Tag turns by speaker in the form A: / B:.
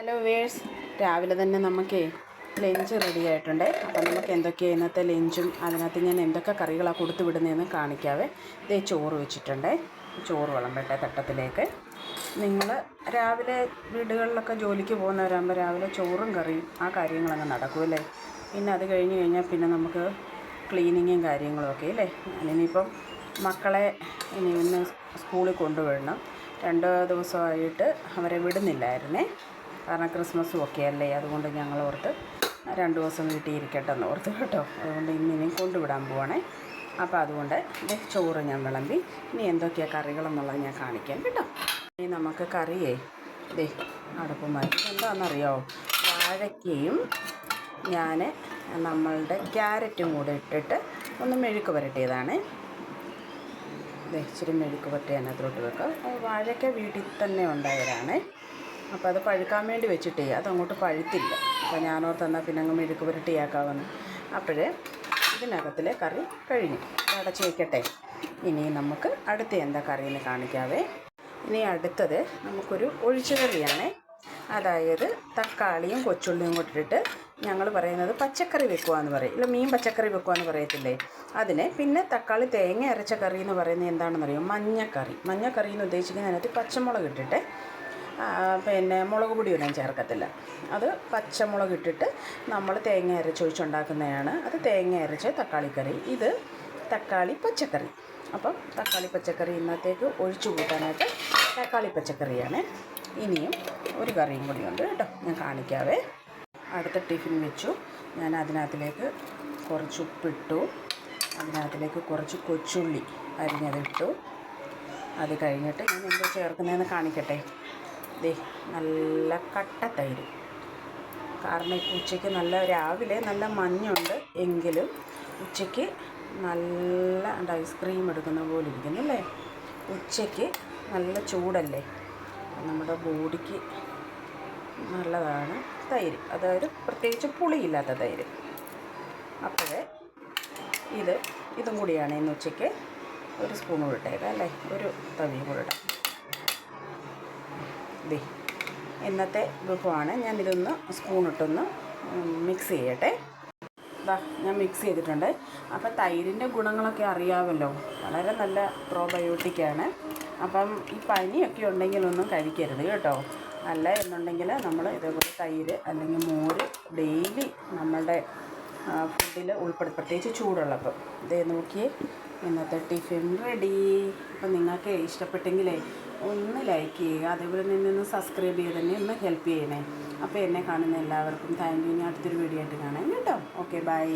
A: Hello verse രാവിലെ തന്നെ നമുക്ക് ലഞ്ച് റെഡി ആയിട്ടുണ്ട്. അപ്പം നമുക്ക് എന്തൊക്കെയാണ് ഇന്നത്തെ ലഞ്ചും അതിനകത്ത് ഞാൻ എന്തൊക്കെ കറികളാണ് കൊടുത്തു വിടുന്നതെന്ന് കാണിക്കാവേ. ഇതേ ചോറ് വെച്ചിട്ടുണ്ട്. ചോറ് വിളമ്പട്ടെ തട്ടത്തിലേക്ക്. നിങ്ങൾ രാവിലെ വീടുകളിലൊക്കെ ജോലിക്ക് പോകുന്നവരാകുമ്പോൾ രാവിലെ ചോറും കറിയും ആ കാര്യങ്ങളങ്ങ് നടക്കുമല്ലേ പിന്നെ അത് കഴിഞ്ഞ് കഴിഞ്ഞാൽ പിന്നെ നമുക്ക് ക്ലീനിങ്ങും കാര്യങ്ങളും ഒക്കെ അല്ലേ? ഇനിയിപ്പം മക്കളെ ഇനി ഇന്ന് സ്കൂളിൽ കൊണ്ടുവിടണം. രണ്ട് ദിവസമായിട്ട് അവരെ വിടുന്നില്ലായിരുന്നേ. കാരണം ക്രിസ്മസും ഒക്കെ അല്ലേ? അതുകൊണ്ട് ഞങ്ങൾ ഓർത്ത് രണ്ട് ദിവസം വീട്ടിൽ ഇരിക്കട്ടെ എന്ന് ഓർത്ത് കേട്ടോ. അതുകൊണ്ട് ഇന്ന് ഇനിയും കൊണ്ടുവിടാൻ പോവാണേ. അപ്പോൾ അതുകൊണ്ട് ചോറ് ഞാൻ വിളമ്പി. ഇനി എന്തൊക്കെയാണ് കറികളെന്നുള്ളത് ഞാൻ കാണിക്കാം കേട്ടോ. ഇനി നമുക്ക് കറിയേ. ദേ അടുപ്പം മതി എന്താണെന്നറിയാമോ വാഴയ്ക്കയും ഞാൻ നമ്മളുടെ ക്യാരറ്റും കൂടെ ഇട്ടിട്ട് ഒന്ന് മെഴുക്ക് പുരട്ടിയതാണ്. ഇച്ചിരി മെഴുക്ക് പുരട്ടി അതിനകത്തോട്ട് വെക്കുക വാഴയ്ക്ക വീട്ടിൽ തന്നെ ഉണ്ടായതാണ് അപ്പോൾ അത് പഴുക്കാൻ വേണ്ടി വെച്ചിട്ടേ അതങ്ങോട്ട് പഴുത്തില്ല. അപ്പോൾ ഞാനോർത്ത് എന്നാൽ പിന്നെ അങ്ങ് മെഴുക്ക് പുരട്ടിയാക്കാമെന്ന്. അപ്പോഴേ ഇതിനകത്തിലെ കറി കഴിഞ്ഞു. അടച്ച് വയ്ക്കട്ടെ ഇനി നമുക്ക് അടുത്ത എന്താ കറിയെന്ന് കാണിക്കാവേ. ഇനി അടുത്തത് നമുക്കൊരു ഒഴിച്ചുകറിയാണ് അതായത് തക്കാളിയും കൊച്ചുള്ളിയും കൊട്ടിട്ട് ഞങ്ങൾ പറയുന്നത് പച്ചക്കറി വെക്കുക എന്ന് പറയും. ഇല്ല മീൻ പച്ചക്കറി വെക്കുക എന്ന് പറയത്തില്ലേ? അതിനെ പിന്നെ തക്കാളി തേങ്ങ അരച്ച കറി എന്ന് പറയുന്നത് എന്താണെന്ന് അറിയോ മഞ്ഞക്കറി. മഞ്ഞക്കറി എന്ന് ഉദ്ദേശിക്കുന്നതിനകത്ത് പച്ചമുളക് ഇട്ടിട്ട് പിന്നെ മുളക് പൊടിയൊന്നും ചേർക്കത്തില്ല. അത് പച്ചമുളക് ഇട്ടിട്ട് നമ്മൾ തേങ്ങ അരച്ച് ഒഴിച്ചുണ്ടാക്കുന്നതാണ്. അത് തേങ്ങ അരച്ച് തക്കാളിക്കറി. ഇത് തക്കാളി പച്ചക്കറി. അപ്പം തക്കാളി പച്ചക്കറി ഇന്നത്തേക്ക് ഒഴിച്ചു കൂട്ടാനായിട്ട് തക്കാളി പച്ചക്കറിയാണ്. ഇനിയും ഒരു കറിയും കൂടി ഉണ്ട് കേട്ടോ. ഞാൻ കാണിക്കാവേ. അടുത്ത ടിഫിൻ വെച്ചു. ഞാൻ അതിനകത്തിലേക്ക് കുറച്ച് ഉപ്പിട്ടു. അതിനകത്തിലേക്ക് കുറച്ച് കൊച്ചുള്ളി അരിഞ്ഞതിട്ടു. അത് കഴിഞ്ഞിട്ട് ഞാൻ എന്താ ചേർക്കുന്നതെന്ന് കാണിക്കട്ടെ? ദേ നല്ല കട്ട തൈര്. കാരണം ഉച്ചയ്ക്ക് നല്ല രാവിലെ നല്ല മഞ്ഞുണ്ട് എങ്കിലും ഉച്ചയ്ക്ക് നല്ല ഐസ്ക്രീം എടുക്കുന്ന പോലെ ഇരിക്കുന്നു അല്ലേ? ഉച്ചയ്ക്ക് നല്ല ചൂടല്ലേ? നമ്മുടെ ബോഡിക്ക് നല്ലതാണ് തൈര്. അതായത് പ്രത്യേകിച്ച് പുളിയില്ലാത്ത തൈര്. അപ്പോഴേ ഇത് ഇതും കൂടിയാണ് ഇന്ന് ഉച്ചയ്ക്ക് ഒരു സ്പൂൺ കൂടെ ഇട്ടേക്കാം അല്ലേ? ഒരു തവിയും കൂടെ ഇടാം. ദേ ഇന്നത്തെ വിഭവമാണ് ഞാനിതൊന്ന് സ്പൂണിട്ടൊന്ന് മിക്സ് ചെയ്യട്ടെ. ഇതാ ഞാൻ മിക്സ് ചെയ്തിട്ടുണ്ട്. അപ്പോൾ തൈരിന്റെ ഗുണങ്ങളൊക്കെ അറിയാമല്ലോ വളരെ നല്ല പ്രോബയോട്ടിക്കാണ് അപ്പം ഈ പനിയൊക്കെ ഉണ്ടെങ്കിലൊന്നും കഴിക്കരുത് കേട്ടോ. അല്ല എന്നുണ്ടെങ്കിൽ നമ്മൾ ഇതേപോലെ തൈര് അല്ലെങ്കിൽ മോര് ഡെയിലി നമ്മളുടെ ഫുഡിൽ ഉൾപ്പെടുത്തി പ്രത്യേകിച്ച് ചൂടുള്ളപ്പം. ഇതേ നോക്കിയേ. ഇന്നത്തെ ടിഫിൻ റെഡി അപ്പം നിങ്ങൾക്ക് ഇഷ്ടപ്പെട്ടെങ്കിലേ ഒന്ന് ലൈക്ക് ചെയ്യുക. അതേപോലെ തന്നെ ഒന്ന് സബ്സ്ക്രൈബ് ചെയ്ത് തന്നെ ഒന്ന് ഹെൽപ്പ് ചെയ്യണേ. അപ്പോൾ എന്നെ കാണുന്ന എല്ലാവർക്കും താങ്ക് യു ഇനി അടുത്തൊരു വീഡിയോ ആയിട്ട് കാണാം കേട്ടോ. Okay bye